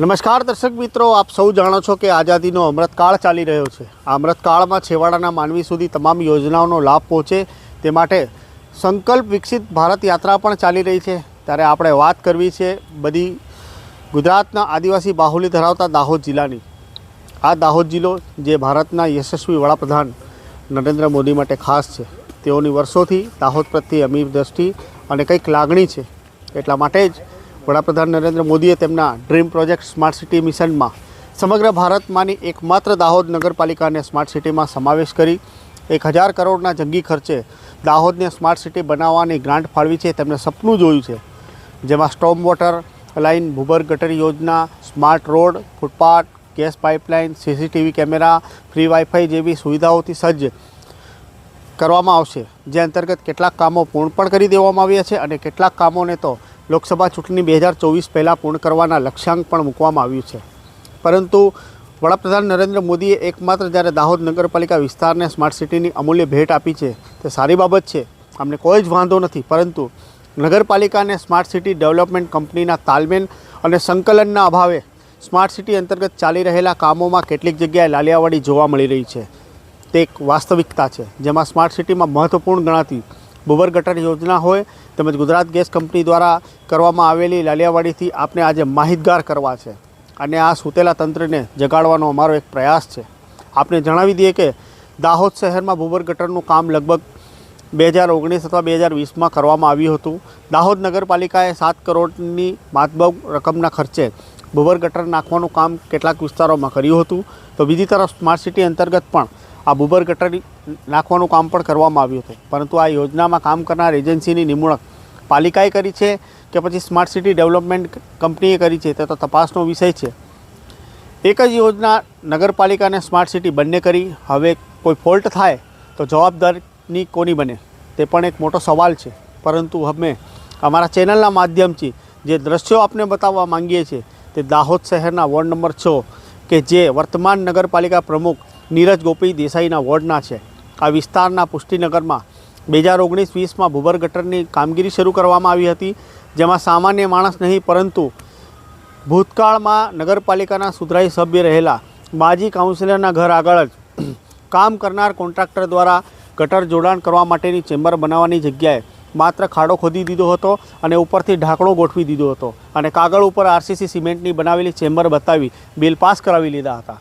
નમસ્કાર દર્શક મિત્રો, આપ સૌ જાણો છો કે આઝાદીનો અમૃતકાળ ચાલી રહ્યો છે. આ અમૃતકાળમાં છેવાડાના માનવી સુધી તમામ યોજનાઓનો લાભ પહોંચે તે માટે સંકલ્પ વિકસિત ભારત યાત્રા પણ ચાલી રહી છે. ત્યારે આપણે વાત કરવી છે બધી ગુજરાતના આદિવાસી બાહુલી ધરાવતા દાહોદ જિલ્લાની. આ દાહોદ જિલ્લો, જે ભારતના યશસ્વી વડાપ્રધાન નરેન્દ્ર મોદી માટે ખાસ છે. તેઓની વર્ષોથી દાહોદ પ્રત્યે અમીર દ્રષ્ટિ અને કંઈક લાગણી છે. એટલા માટે જ વડાપ્રધાન નરેન્દ્ર મોદીએ તેમના ડ્રીમ પ્રોજેક્ટ સ્માર્ટ સિટી મિશનમાં સમગ્ર ભારતમાંની એકમાત્ર દાહોદ નગરપાલિકાને સ્માર્ટ સિટીમાં સમાવેશ કરી એક હજાર કરોડના જંગી ખર્ચે દાહોદને સ્માર્ટ સિટી બનાવવાની ગ્રાન્ટ ફાળવી છે. તેમણે સપનું જોયું છે જેમાં સ્ટોમ વોટર લાઇન, ભૂગર્ભ ગટર યોજના, smart road, footpath, gas pipeline, CCTV camera, free wifi જેવી સુવિધાઓથી સજ્જ કરવામાં આવશે. જે અંતર્ગત કેટલાક કામો પૂર્ણ પણ કરી દેવામાં આવ્યા છે અને કેટલાક કામોને તો લોકસભા ચૂંટણી બે હજાર ચોવીસ પહેલાં પૂર્ણ કરવાના લક્ષ્યાંક પણ મૂકવામાં આવ્યું છે. પરંતુ વડાપ્રધાન નરેન્દ્ર મોદીએ એકમાત્ર જ્યારે દાહોદ નગરપાલિકા વિસ્તારને સ્માર્ટ સિટીની અમૂલ્ય ભેટ આપી છે, તે સારી બાબત છે. અમને કોઈ જ વાંધો નથી, પરંતુ નગરપાલિકાને સ્માર્ટ સિટી ડેવલપમેન્ટ કંપનીના તાલમેલ અને સંકલનના અભાવે સ્માર્ટ સિટી અંતર્ગત ચાલી રહેલા કામોમાં કેટલીક જગ્યાએ લાલિયાવાડી જોવા મળી રહી છે. તે એક વાસ્તવિકતા છે, જેમાં સ્માર્ટ સિટીમાં મહત્ત્વપૂર્ણ ગણાતી બુબર ગટર યોજના હોય તેમજ ગુજરાત ગેસ કંપની દ્વારા કરવામાં આવેલી લાલિયાવાડીથી આપને આજે માહિતગાર કરવા છે. અને આ સૂતેલા તંત્રને જગાડવાનો અમારો એક પ્રયાસ છે. આપને જણાવી દઈએ કે દાહોદ શહેરમાં બુબર ગટરનું કામ લગભગ બે હજાર ઓગણીસ અથવા બે હજાર વીસમાં કરવામાં આવ્યું હતું. દાહોદ નગરપાલિકાએ સાત કરોડની માતબબ રકમના ખર્ચે બુબર ગટર નાખવાનું કામ કેટલાક વિસ્તારોમાં કર્યું હતું. તો બીજી તરફ સ્માર્ટ સિટી અંતર્ગત પણ આ બુબર ગટર નાખવાનું કામ પણ કરવામાં આવ્યું હતું. પરંતુ આ યોજનામાં કામ કરનાર એજન્સીની નિમણૂક પાલિકાએ કરી છે કે પછી સ્માર્ટ સિટી ડેવલપમેન્ટ કંપનીએ કરી છે તે તો તપાસનો વિષય છે. એક જ યોજના નગરપાલિકા અને સ્માર્ટ સિટી બંને કરી. હવે કોઈ ફોલ્ટ થાય તો જવાબદારની કોની બને? તે પણ એક મોટો સવાલ છે. પરંતુ અમે અમારા ચેનલના માધ્યમથી જે દ્રશ્યો આપને બતાવવા માંગીએ છીએ તે દાહોદ શહેરના વોર્ડ નંબર છ કે જે વર્તમાન નગરપાલિકા પ્રમુખ નીરજ ગોપી દેસાઈના વોર્ડના છે. આ વિસ્તારના પુષ્ટિનગરમાં બે હજાર ઓગણીસ વીસમાં ભૂભર ગટરની કામગીરી શરૂ કરવામાં આવી હતી, જેમાં સામાન્ય માણસ નહીં, પરંતુ ભૂતકાળમાં નગરપાલિકાના સુધરાઈ સભ્ય રહેલા માજી કાઉન્સિલરના ઘર આગળ જ કામ કરનાર કોન્ટ્રાક્ટર દ્વારા ગટર જોડાણ કરવા માટેની ચેમ્બર બનાવવાની જગ્યાએ માત્ર ખાડો ખોદી દીધો હતો અને ઉપરથી ઢાંકણો ગોઠવી દીધો હતો અને કાગળ ઉપર આરસીસી સિમેન્ટની બનાવેલી ચેમ્બર બતાવી બિલ પાસ કરાવી લીધા હતા.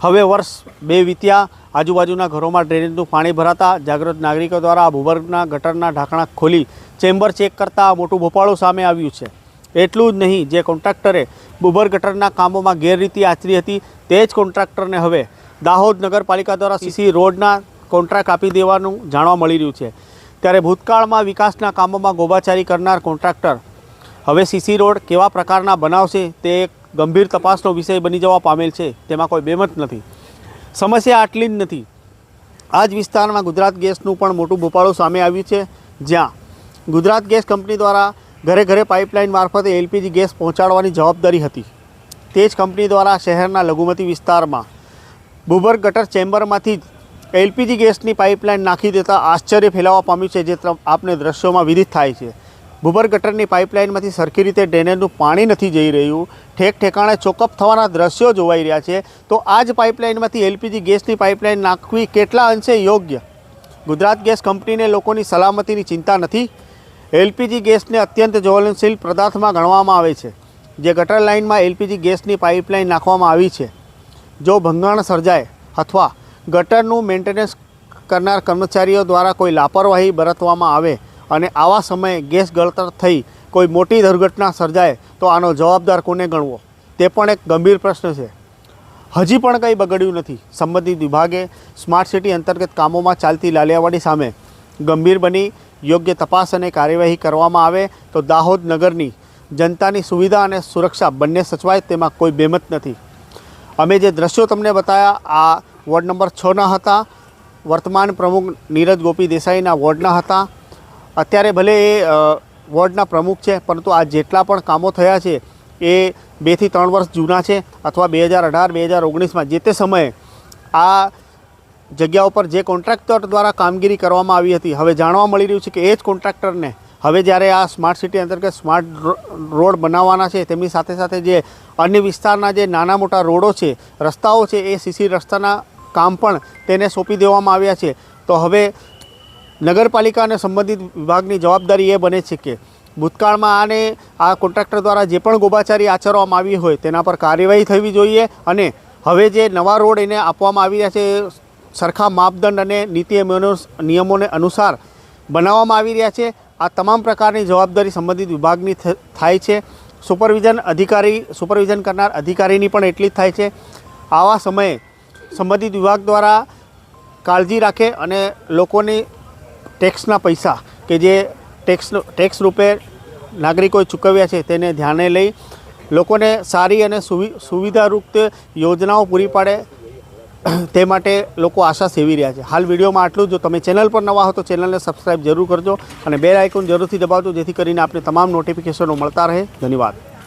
હવે વર્ષ બે વીત્યા, આજુબાજુના ઘરોમાં ડ્રેનેજનું પાણી ભરાતા જાગૃત નાગરિકો દ્વારા આ ભૂગર્ભના ગટરના ઢાંકણા ખોલી ચેમ્બર ચેક કરતાં મોટું ભોપાળું સામે આવ્યું છે. એટલું જ નહીં, જે કોન્ટ્રાક્ટરે બુબર ગટરના કામોમાં ગેરરીતિ આચરી હતી, તે જ કોન્ટ્રાક્ટરને હવે દાહોદ નગરપાલિકા દ્વારા સીસી રોડના કોન્ટ્રાક્ટ આપી દેવાનું જાણવા મળી રહ્યું છે. ત્યારે ભૂતકાળમાં વિકાસના કામોમાં ગોબાચારી કરનાર કોન્ટ્રાક્ટર હવે સીસી રોડ કેવા પ્રકારના બનાવશે તે એક ગંભીર તપાસનો વિષય બની જવા પામેલ છે. તેમાં કોઈ બેમત નથી. સમસ્યા આટલી જ નથી. આ જ વિસ્તારમાં ગુજરાત ગેસનું પણ મોટું ભોપાળું સામે આવ્યું છે. જ્યાં ગુજરાત ગેસ કંપની દ્વારા ઘરે ઘરે પાઇપલાઇન મારફતે એલપીજી ગેસ પહોંચાડવાની જવાબદારી હતી. તે જ કંપની દ્વારા શહેરના લઘુમતી વિસ્તારમાં ભૂગર્ભ ગટર ચેમ્બરમાંથી જ એલપીજી ગેસની પાઇપલાઇન નાખી દેતા આશ્ચર્ય ફેલાવા પામ્યું છે, જે આપને દ્રશ્યોમાં વિદિત થાય છે. ભૂબર ગટરની પાઇપલાઇનમાંથી સરખી રીતે ડ્રેનેજનું પાણી નથી જઈ રહ્યું. ઠેક ઠેકાણે ચોકઅપ થવાના દ્રશ્યો જોવાઈ રહ્યા છે. તો આ જ પાઇપલાઇનમાંથી એલપીજી ગેસની પાઇપલાઇન નાખવી કેટલા અંશે યોગ્ય? ગુજરાત ગેસ કંપનીને લોકોની સલામતીની ચિંતા નથી. એલપીજી ગેસને અત્યંત જ્વલનશીલ પદાર્થમાં ગણવામાં આવે છે, જે ગટર લાઇનમાં એલપીજી ગેસની પાઇપલાઇન નાખવામાં આવી છે. જો ભંગાણ સર્જાય અથવા ગટરનું મેન્ટેનન્સ કરનાર કર્મચારીઓ દ્વારા કોઈ લાપરવાહી બરતવામાં આવે અને આવા સમયે ગેસ ગળતર થઈ કોઈ મોટી દુર્ઘટના સર્જાય તો આનો જવાબદાર કોને ગણવો? તે પણ એક ગંભીર પ્રશ્ન છે. હજી પણ કંઈ બગડ્યું નથી. સંબંધિત વિભાગે સ્માર્ટ સિટી અંતર્ગત કામોમાં ચાલતી લાલિયાવાડી સામે ગંભીર બની યોગ્ય તપાસ અને કાર્યવાહી કરવામાં આવે તો દાહોદ નગરની જનતાની સુવિધા અને સુરક્ષા બંને સચવાય તેમાં કોઈ બેમત નથી. અમે જે દ્રશ્યો તમને બતાવ્યા આ વોર્ડ નંબર છના હતા. વર્તમાન પ્રમુખ નીરજ ગોપી દેસાઈના વોર્ડના હતા. અત્યારે ભલે એ વોર્ડના પ્રમુખ છે, પરંતુ આ જેટલા પણ કામો થયા છે, એ બેથી ત્રણ વર્ષ જૂના છે, અથવા બે હજાર અઢાર, બે હજાર ઓગણીસમાં જે તે સમયે આ જગ્યા ઉપર જે કોન્ટ્રાક્ટર દ્વારા કામગીરી કરવામાં આવી હતી, હવે જાણવા મળી રહ્યું છે કે એ જ કોન્ટ્રાક્ટરને હવે જ્યારે આ સ્માર્ટ સિટી અંતર્ગત સ્માર્ટ રોડ બનાવવાના છે, તેમની સાથે સાથે જે અન્ય વિસ્તારના જે નાના મોટા રોડો છે, રસ્તાઓ છે, એ સીસી રસ્તાના કામ પણ તેને સોંપી દેવામાં આવ્યા છે. તો હવે નગરપાલિકા અને સંબંધિત વિભાગની જવાબદારી એ બને છે કે ભૂતકાળમાં આને આ કોન્ટ્રાક્ટર દ્વારા જે પણ ગોબાચારી આચરવામાં આવી હોય તેના પર કાર્યવાહી થવી જોઈએ અને હવે જે નવા રોડ એને આપવામાં આવી રહ્યા છે, સરખા માપદંડ અને નીતિ નિયમોને અનુસાર બનાવવામાં આવી રહ્યા છે. આ તમામ પ્રકારની જવાબદારી સંબંધિત વિભાગની થાય છે. સુપરવિઝન અધિકારી, સુપરવિઝન કરનાર અધિકારીની પણ એટલી જ થાય છે. આવા સમયે સંબંધિત વિભાગ દ્વારા કાળજી રાખે અને લોકોની ટેક્સના પૈસા કે જે ટેક્સ ટેક્સ રૂપે નાગરિકોએ ચૂકવ્યા છે તેને ધ્યાને લઈ લોકોને સારી અને સુવિ સુવિધાયુક્ત યોજનાઓ પૂરી પાડે તે માટે લોકો આશા સેવી રહ્યા છે. હાલ વિડીયોમાં આટલું જો તમે ચેનલ પર નવા હો તો ચેનલને સબસ્ક્રાઇબ જરૂર કરજો અને બેલ આઇકોન જરૂરથી દબાવજો જેથી કરીને આપને તમામ નોટિફિકેશનો મળતા રહે. ધન્યવાદ.